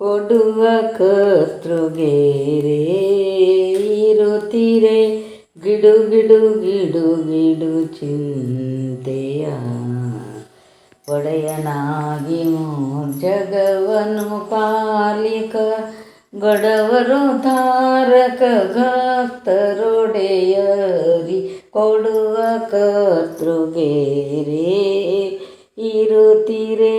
ಕೊಡುವ ಕರ್ತೃಗೇರೆ ಇರುತ್ತೀರೆ ಗಿಡು ಗಿಡು ಗಿಡು ಗಿಡು ಚಿಂತೆಯ ಒಡೆಯನಾಗಿ ಜಗವನು ಪಾಲಿಕ ಗಡವರು ಧಾರಕ ಭಕ್ತರೊಡೆಯರಿ ಕೊಡುವ ಕರ್ತೃಗೇರೆ ಇರುತ್ತೀರೆ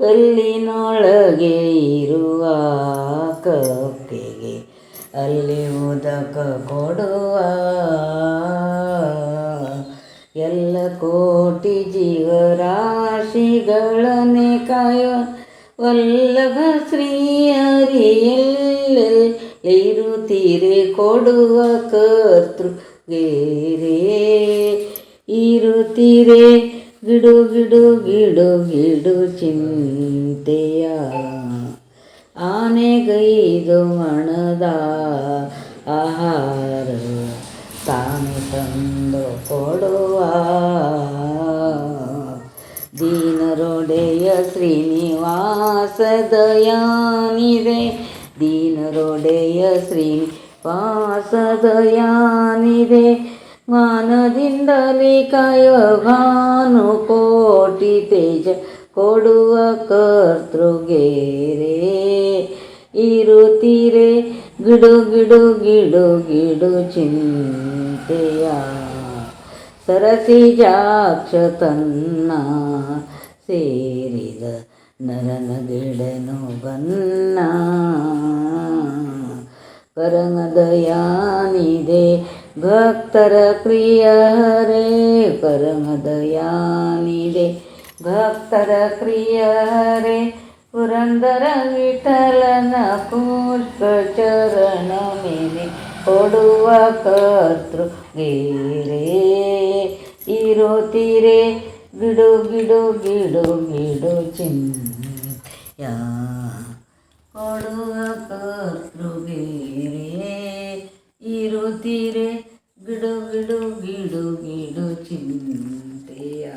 ಕಲ್ಲಿನೊಳಗೆ ಇರುವ ಕಪ್ಪೆಗೆ ಅಲ್ಲಿ ಉದಕ ಕೊಡುವ. ಎಲ್ಲ ಕೋಟಿ ಜೀವರಾಶಿಗಳನ್ನೇ ಕಾಯೋ ವಲ್ಲಭ ಶ್ರೀಹರಿಯಲ್ಲಿರುತ್ತೀರೆ ಕೊಡುವ ಕರ್ತೃ ಗೇರೆ ಇರುತ್ತೀರೆ. ಗಿಡು ಗಿಡು ಗಿಡು ಗಿಡು ಚಿಂತೆಯ. ಆನೆಗೈದು ಮಣದ ಆಹಾರ ತಾನು ತಂದು ಕೊಡುವ. ದೀನರೊಡೆಯ ಶ್ರೀನಿವಾಸ ದಯಾನಿದೆ ದೀನರೊಡೆಯ ಶ್ರೀನಿವಾಸ ದಯಾನಿದೆ ಜ್ಞಾನದಿಂದಲೇ ಕಾಯುವ ಭಾನು ಕೋಟಿ ತೇಜ ಕೊಡುವ ಕರ್ತೃಗೇರೆ. ಇರುತ್ತೀರೆ ಗಿಡು ಗಿಡು ಗಿಡು ಗಿಡು ಚಿಂತೆಯ ಸರಸಿಜಾಕ್ಷ ತನ್ನ ಸೇರಿದ ನರನ ಗಿಡನು ಬನ್ನ ಪರಮದಯಾನಿದೆ ಭಕ್ತರ ಪ್ರಿಯರೇ ಪರಮದಯಾನಿದೆ. ಭಕ್ತರ ಪ್ರಿಯರೇ ಪುರಂದರ ವಿಠಲನ ಪುಷ್ಪ ಚರಣ ಮೇಲೆ ಕೊಡುವ ಕರ್ತೃ ಗೇರೇ ಇರುತ್ತೀರೆ ಗಿಡು ಗಿಡು ಗಿಡು ಗಿಡು ಯಾ ಕೊಡುವ ಕರ್ತೃಗೇರೆ 了，了，了，了，尽的呀。